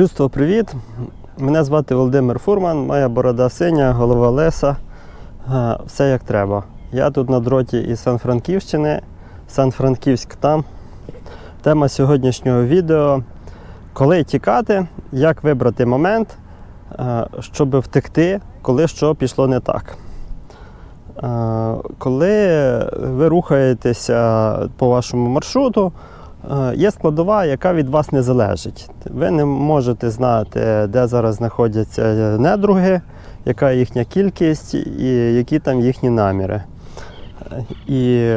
Людство, привіт! Мене звати Володимир Фурман, моя борода синя, голова леса. Е, Все як треба. Я тут на дроті із Сан-Франківщини, Сан-Франківськ там. Тема сьогоднішнього відео коли тікати, як вибрати момент, е, щоб втекти, коли що пішло не так. Е, Коли ви рухаєтеся по вашому маршруту, є складова, яка від вас не залежить. Ви не можете знати, де зараз знаходяться недруги, яка їхня кількість і які там їхні наміри. Е, І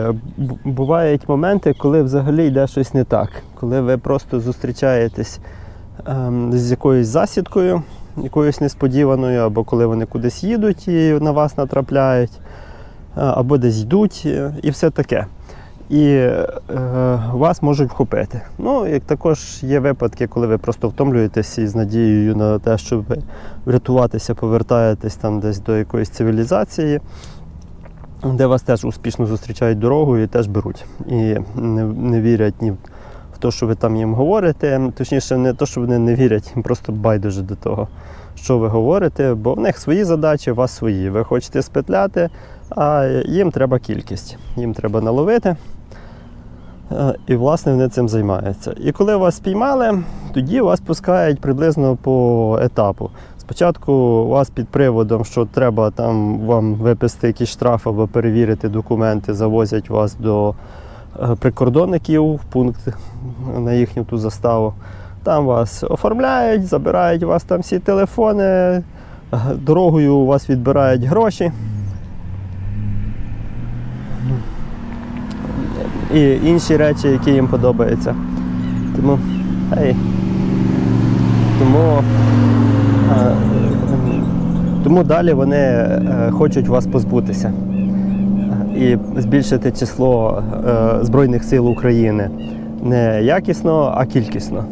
бувають моменти, коли взагалі йде щось не так, коли ви просто зустрічаєтесь ем, з якоюсь засідкою, якоюсь несподіваною, або коли вони кудись їдуть і на вас натрапляють, е, або десь йдуть, е, і все таке. І е, вас можуть вхопити. Ну, як також є випадки, коли ви просто втомлюєтесь і з надією на те, щоб врятуватися, повертаєтесь там десь до якоїсь цивілізації, де вас теж успішно зустрічають дорогою і теж беруть. І не, не вірять ні в те, що ви там їм говорите. Точніше, не те, що вони не вірять, їм просто байдуже до того, що ви говорите, бо в них свої задачі, у вас свої. Ви хочете спетляти, а їм треба кількість. Їм треба наловити. Е, І, власне, вони цим займаються. І коли вас спіймали, тоді вас пускають приблизно по етапу. Спочатку вас під приводом, що треба там вам виписати якийсь штраф або перевірити документи, завозять вас до е, прикордонників в пункт на їхню ту заставу. Там вас оформляють, забирають у вас там всі телефони, е, дорогою у вас відбирають гроші. І інші речі, які їм подобаються. Тому, ей, тому, е, тому далі вони е, хочуть вас позбутися і збільшити число е, Збройних сил України не якісно, а кількісно.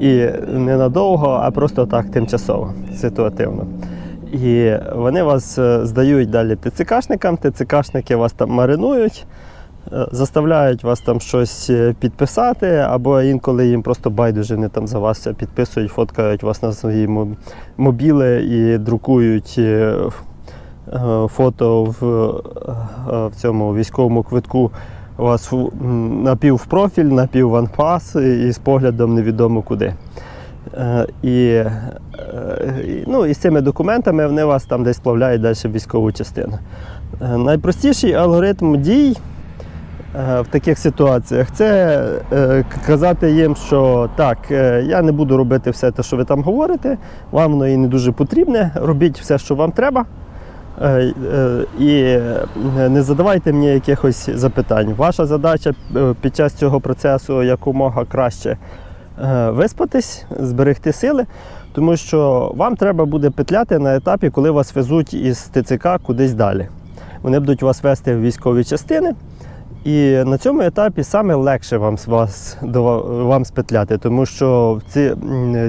І не надовго, а просто так тимчасово, ситуативно. І вони вас здають далі ТЦКшникам, ТЦКшники вас там маринують, заставляють вас там щось е, підписати, або інколи їм просто байдуже вони там за вас все підписують, фоткають вас на свої мобіли і друкують е, е, фото в, е, в цьому військовому квитку. У вас напів в профіль, напів в анфас і з поглядом невідомо куди. Е, І, е, ну, і з цими документами вони вас там десь сплавляють далі в військову частину. Е, Найпростіший алгоритм дій е, в таких ситуаціях це е, казати їм, що так, е, я не буду робити все те, що ви там говорите, вам воно і не дуже потрібне, робіть все, що вам треба. Е, е, І е, не задавайте мені якихось запитань. Ваша задача е, під час цього процесу якомога краще е, виспатись, зберегти сили, тому що вам треба буде петляти на етапі, коли вас везуть із ТЦК кудись далі. Вони будуть вас вести в військові частини. І на цьому етапі саме легше вам вас вам спетляти, тому що ці,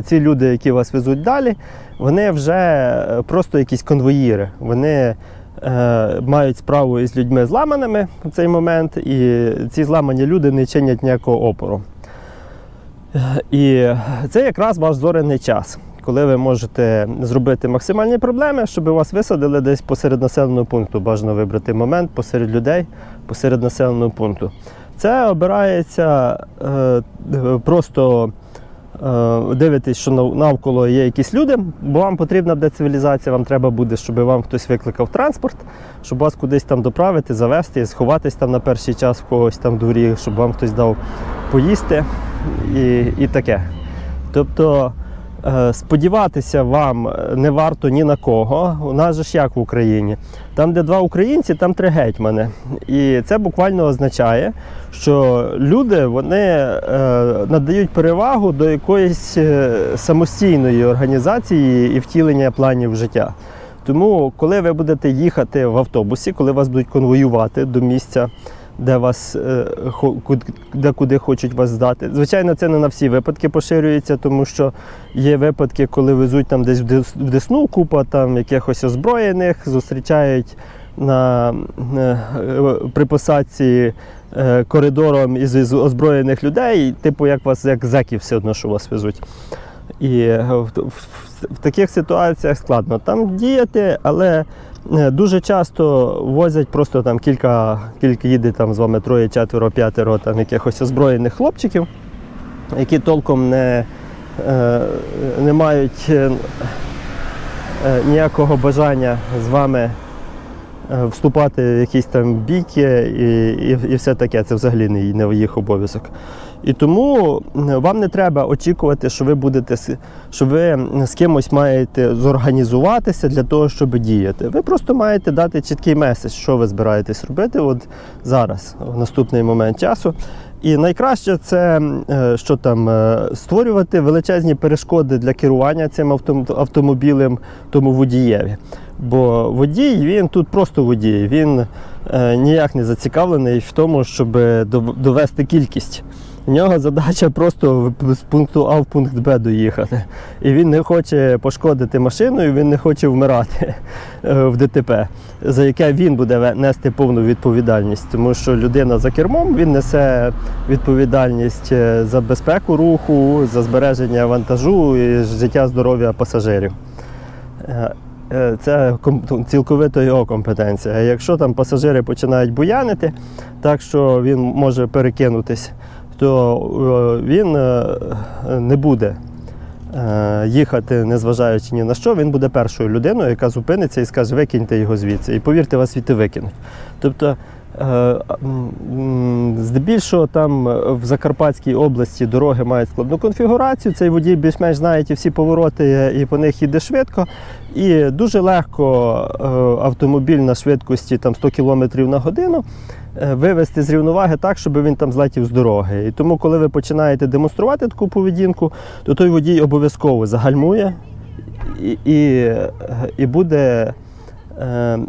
ці люди, які вас везуть далі, вони вже е, просто якісь конвоїри. Вони е, мають справу із людьми зламаними в цей момент, і ці зламані люди не чинять ніякого опору. І це якраз ваш зоряний час, коли ви можете зробити максимальні проблеми, щоб вас висадили десь посеред населеного пункту. Бажано вибрати момент посеред людей, посеред населеного пункту. Це обирається е, е, просто е, дивитесь, що навколо є якісь люди, бо вам потрібна буде цивілізація, вам треба буде, щоб вам хтось викликав транспорт, щоб вас кудись там доправити, завести, сховатись там на перший час в когось там в дворі, щоб вам хтось дав поїсти і, і таке. Тобто сподіватися вам не варто ні на кого. У нас же ж як в Україні. Там, де два українці, там три гетьмани. І це буквально означає, що люди вони е, надають перевагу до якоїсь е, самостійної організації і втілення планів життя. Тому, коли ви будете їхати в автобусі, коли вас будуть конвоювати до місця, де вас е, де куди хочуть вас здати. Звичайно, це не на всі випадки поширюється, тому що є випадки, коли везуть там десь в Десну купа там якихось озброєних, зустрічають на е, при посадці е, коридором із озброєних людей, типу, як вас як зеків все одно, що вас везуть. І е, в, в, в таких ситуаціях складно там діяти, але е, дуже часто возять просто там кілька, кілька їде там з вами троє, четверо, п'ятеро там якихось озброєних хлопчиків, які толком не, е, не мають е, е, ніякого бажання з вами е, вступати в якісь там бійки і, і, і все таке. Це взагалі не, не їх обов'язок. І тому вам не треба очікувати, що ви будете що ви з кимось маєте зорганізуватися для того, щоб діяти. Ви просто маєте дати чіткий меседж, що ви збираєтесь робити от зараз, в наступний момент часу. І найкраще це е, що там е, створювати величезні перешкоди для керування цим автомобілем тому водієві. Бо водій він тут просто водій, він е, ніяк не зацікавлений в тому, щоб дов- довести кількість. У нього задача просто з пункту А в пункт Б доїхати. І він не хоче пошкодити машину, і він не хоче вмирати е, в ДТП, за яке він буде нести повну відповідальність. Тому що людина за кермом він несе відповідальність е, за безпеку руху, за збереження вантажу і життя здоров'я пасажирів. Е, Це цілковито його компетенція. Якщо там пасажири починають буянити, так що він може перекинутись, то е, він е, не буде е, їхати, незважаючи ні на що, він буде першою людиною, яка зупиниться і скаже, викиньте його звідси. І повірте, вас звідти викинуть. Тобто, здебільшого там в Закарпатській області дороги мають складну конфігурацію. Цей водій більш-менш знає ті всі повороти і по них їде швидко. І дуже легко автомобіль на швидкості там, 100 км на годину вивести з рівноваги так, щоб він там злетів з дороги. І тому, коли ви починаєте демонструвати таку поведінку, то той водій обов'язково загальмує і, і, е, і буде. е,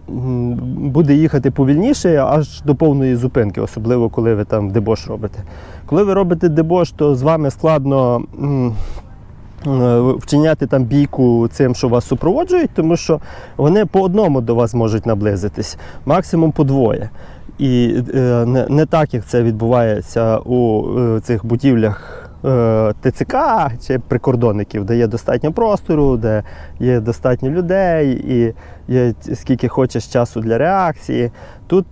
Буде їхати повільніше аж до повної зупинки, особливо коли ви там дебош робите. Коли ви робите дебош, то з вами складно е, вчиняти там бійку цим, що вас супроводжують, тому що вони по одному до вас можуть наблизитись, максимум по двоє. І е, не, так, як це відбувається у е, цих будівлях е, ТЦК чи прикордонників, де є достатньо простору, де є достатньо людей і є скільки хочеш часу для реакції. Тут,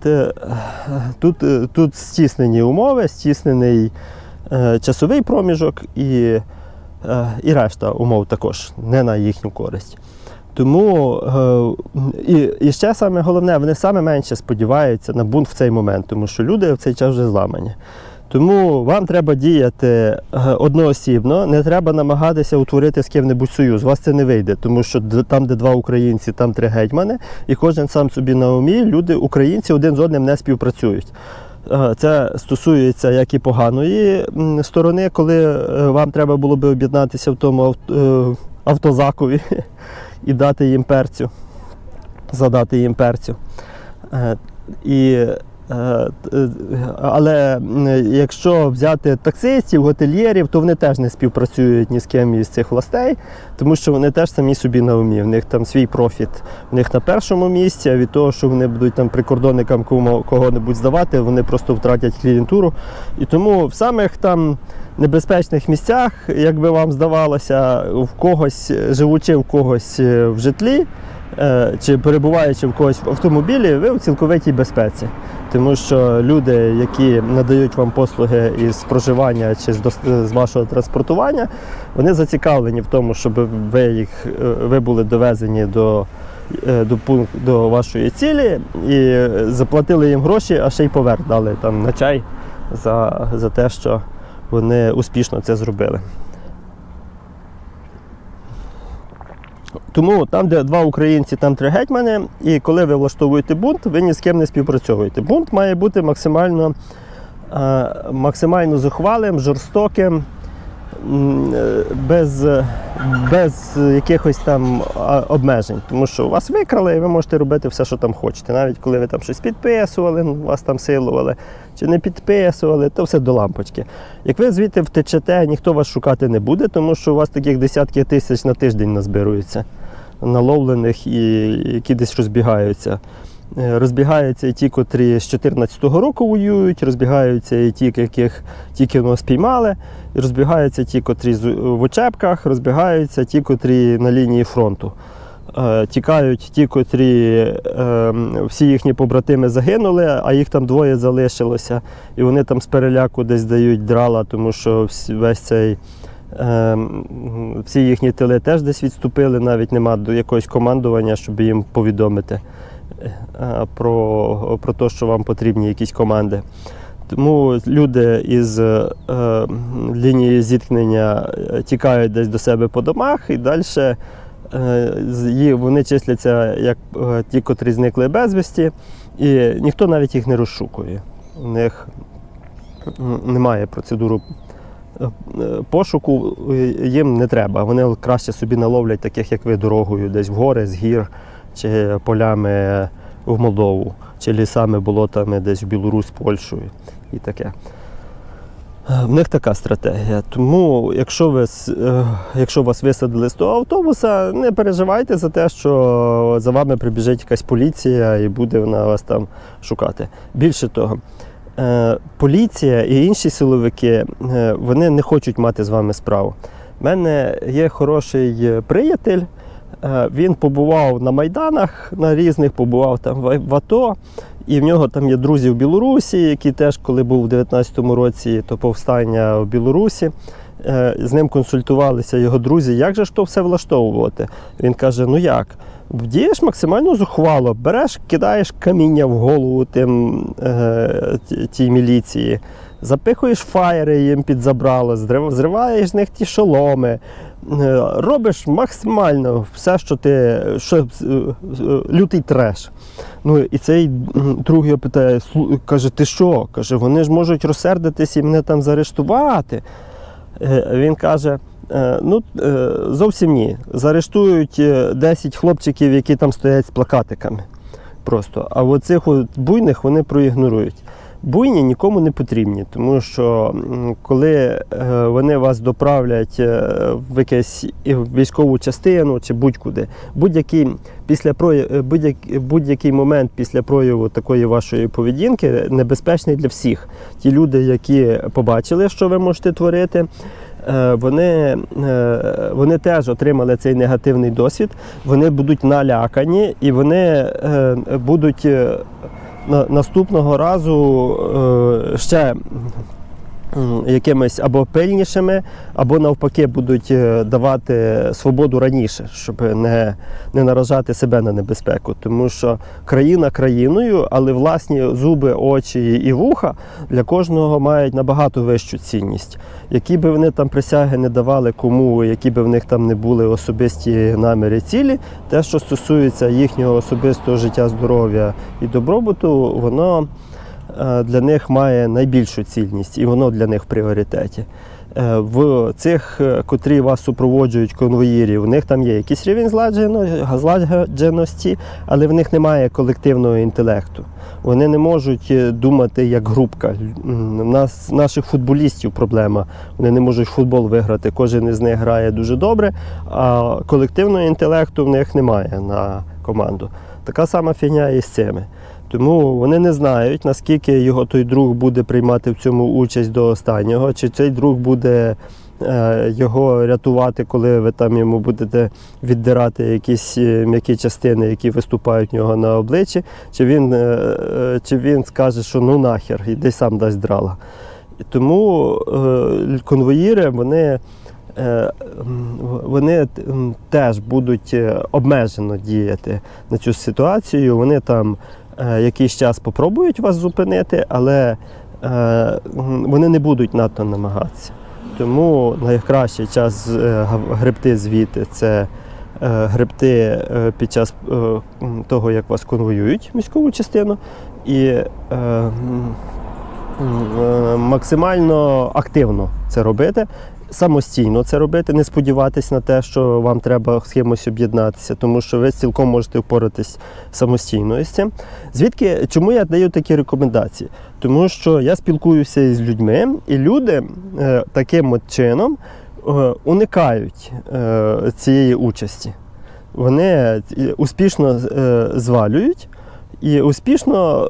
тут, тут стіснені умови, стіснений часовий проміжок і, і решта умов також не на їхню користь. Тому е, і, і ще саме головне, вони саме менше сподіваються на бунт в цей момент, тому що люди в цей час вже зламані. Тому вам треба діяти е, одноосібно, не треба намагатися утворити з ким-небудь союз. Вас це не вийде, тому що там, де два українці, там три гетьмани, і кожен сам собі на умі, люди, українці один з одним не співпрацюють. Е, Це стосується як і поганої сторони, коли вам треба було би об'єднатися в тому авт- автозакові і дати їм перцю, задати їм перцю. Е, І, але якщо взяти таксистів, готельєрів, то вони теж не співпрацюють ні з ким із цих властей, тому що вони теж самі собі на умі. В них там свій профіт. В них на першому місці, а від того, що вони будуть там прикордонникам кого-небудь здавати, вони просто втратять клієнтуру. І тому в самих там небезпечних місцях, як би вам здавалося, в когось, живучи в когось е, в житлі, е, чи перебуваючи в когось в автомобілі, ви в цілковитій безпеці. Тому що люди, які надають вам послуги із проживання чи з, вашого транспортування, вони зацікавлені в тому, щоб ви їх е, ви були довезені до, е, до, пунк- до вашої цілі і заплатили їм гроші, а ще й поверх дали там на чай за, за те, що вони успішно це зробили. Тому там, де два українці, там три гетьмани, і коли ви влаштовуєте бунт, ви ні з ким не співпрацьовуєте. Бунт має бути максимально, е, максимально зухвалим, жорстоким, без, без якихось там обмежень. Тому що вас викрали, і ви можете робити все, що там хочете. Навіть коли ви там щось підписували, вас там силували, чи не підписували, то все до лампочки. Як ви звідти втечете, ніхто вас шукати не буде, тому що у вас таких десятки тисяч на тиждень назбирується, наловлених і які десь розбігаються. Е, Розбігаються і ті, котрі з 2014 року воюють, розбігаються і ті, яких тільки нас спіймали, розбігаються ті, котрі в учебках, розбігаються ті, котрі на лінії фронту. Е, Тікають ті, котрі е, всі їхні побратими загинули, а їх там двоє залишилося. І вони там з переляку десь дають драла, тому що весь цей. е, Всі їхні тили теж десь відступили, навіть нема до якогось командування, щоб їм повідомити е, про, про те, що вам потрібні якісь команди. Тому люди із е, лінії зіткнення е, тікають десь до себе по домах і далі вони числяться як е, ті, котрі зникли безвісті, і ніхто навіть їх не розшукує. У них немає процедури е, е, пошуку, е, їм не треба. Вони краще собі наловлять таких, як ви, дорогою, десь в гори, з гір, чи полями в Молдову, чи лісами, болотами десь в Білорусь, Польщу і таке. В них така стратегія. Тому, якщо, ви, е, якщо вас висадили з того автобуса, не переживайте за те, що за вами прибіжить якась поліція і буде вона вас там шукати. Більше того, е, поліція і інші силовики е, вони не хочуть мати з вами справу. У мене є хороший приятель. Е, Він побував на майданах на різних, побував там в АТО. І в нього там є друзі в Білорусі, які теж, коли був у 19-му році, то повстання в Білорусі. е, З ним консультувалися його друзі, як же ж то все влаштовувати. Він каже: ну як? Дієш максимально зухвало, береш, кидаєш каміння в голову тим, е, тій міліції, запихуєш фаєри їм під забрало, зрив- зриваєш з них ті шоломи, робиш максимально все, що ти що, е, е, лютий треш. Ну і цей друг його питає, каже, ти що? Каже, вони ж можуть розсердитись і мене там заарештувати. Е, Він каже: «Е, ну е, зовсім ні. Заарештують е, 10 хлопчиків, які там стоять з плакатиками. Просто. А оцих буйних вони проігнорують. Буйні нікому не потрібні, тому що коли е, вони вас доправлять е, в в військову частину чи будь-куди, будь-який після проя- будь-як, будь-який момент після прояву такої вашої поведінки небезпечний для всіх. Ті люди, які побачили, що ви можете творити, е, вони, е, вони теж отримали цей негативний досвід, вони будуть налякані і вони е, будуть е, наступного разу е, ще якимись або пильнішими, або навпаки будуть е, давати свободу раніше, щоб не, не наражати себе на небезпеку. Тому що країна країною, але власні зуби, очі і вуха для кожного мають набагато вищу цінність. Які би вони там присяги не давали кому, які би в них там не були особисті наміри цілі, те, що стосується їхнього особистого життя, здоров'я і добробуту, воно для них має найбільшу цільність, і воно для них в пріоритеті. Е, В цих, е, котрі вас супроводжують конвоїрів, у них там є якийсь рівень зладженості, але в них немає колективного інтелекту. Вони не можуть е, думати як групка. У нас наших футболістів проблема. Вони не можуть футбол виграти. Кожен із них грає дуже добре, а колективного інтелекту в них немає на команду. Така сама фігня і з цими. Тому вони не знають, наскільки його той друг буде приймати в цьому участь до останнього, чи цей друг буде е, його рятувати, коли ви там йому будете віддирати якісь е, м'які частини, які виступають в нього на обличчі, чи він, е, чи він скаже, що ну нахер, іди сам дасть драла. І Тому конвоїри вони. Вони теж будуть обмежено діяти на цю ситуацію. Вони там якийсь час попробують вас зупинити, але е, вони не будуть надто намагатися. Тому найкращий час е, гребти звідти це е, гребти е, під час е, того, як вас конвоюють в військову частину, і е, е, максимально активно це робити. Самостійно це робити, не сподіватися на те, що вам треба з кимось об'єднатися, тому що ви цілком можете впоратись самостійно із цим. Звідки чому я даю такі рекомендації? Тому що я спілкуюся із людьми, і люди е, таким от чином е, уникають е, цієї участі. Вони успішно звалюють і успішно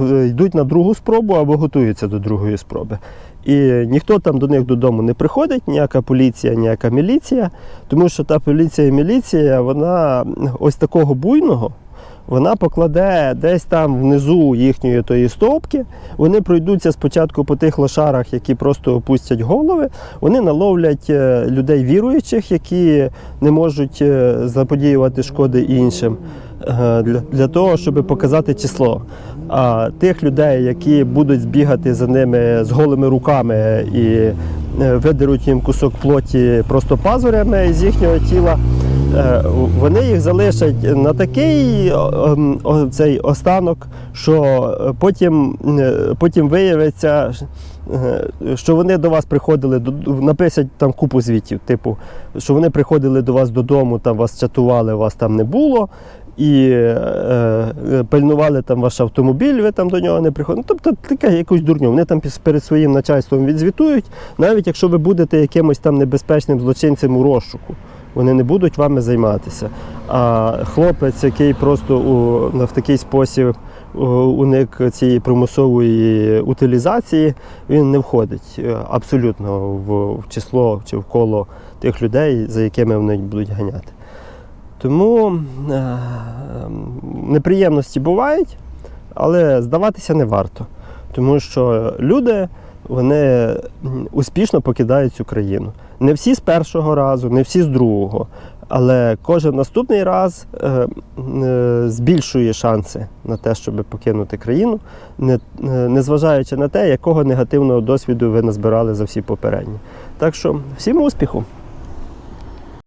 е, йдуть на другу спробу або готуються до другої спроби. І ніхто там до них додому не приходить, ніяка поліція, ніяка міліція, тому що та поліція і міліція, вона ось такого буйного, вона покладе десь там внизу їхньої тої стовпки. Вони пройдуться спочатку по тих лошарах, які просто опустять голови. Вони наловлять е, людей віруючих, які не можуть е, заподіювати шкоди іншим. е, Для, для того, щоб показати число. А тих людей, які будуть збігати за ними з голими руками і е, видеруть їм кусок плоті просто пазурями з їхнього тіла, Е, вони їх залишать на такий ем, цей останок, що потім, е, потім виявиться, що вони до вас приходили, написать там купу звітів, типу, що вони приходили до вас додому, там вас чатували, вас там не було. І е, е, пильнували там ваш автомобіль, ви там до нього не приходили. Ну, тобто таке якусь дурню. Вони там перед своїм начальством відзвітують, навіть якщо ви будете якимось там небезпечним злочинцем у розшуку вони не будуть вами займатися. А хлопець, який просто у, в такий спосіб уник цієї примусової утилізації, він не входить е, абсолютно в, в число чи в коло тих людей, за якими вони будуть ганяти. Тому е, неприємності бувають, але здаватися не варто. Тому що люди вони успішно покидають цю країну. Не всі з першого разу, не всі з другого. Але кожен наступний раз е, е, збільшує шанси на те, щоб покинути країну, не, незважаючи на те, якого негативного досвіду ви назбирали за всі попередні. Так що всім успіху!